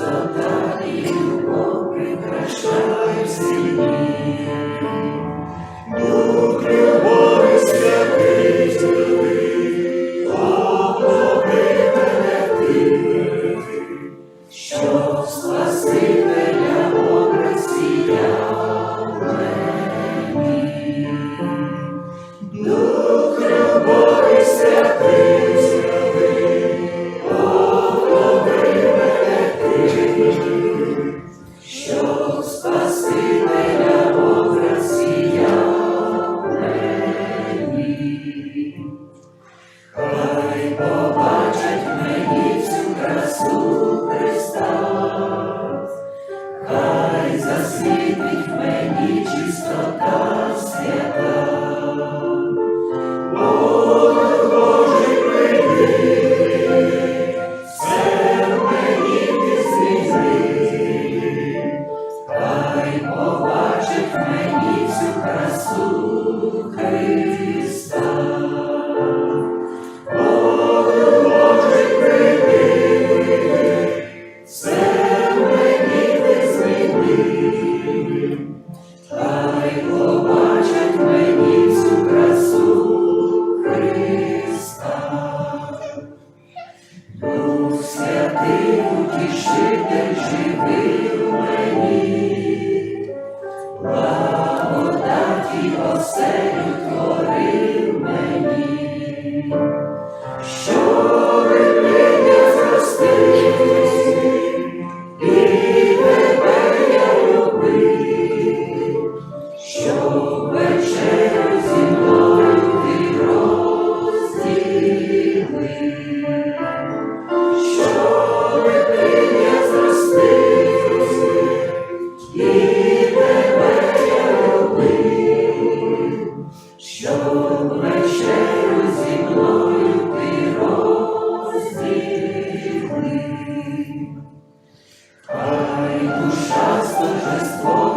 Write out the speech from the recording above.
красота и любовь прекращает всегда. Побачить мені всю красу Христа. Боже, Боже, прийди, що вечерю зі мною ти розділи. Хай душа з торжеством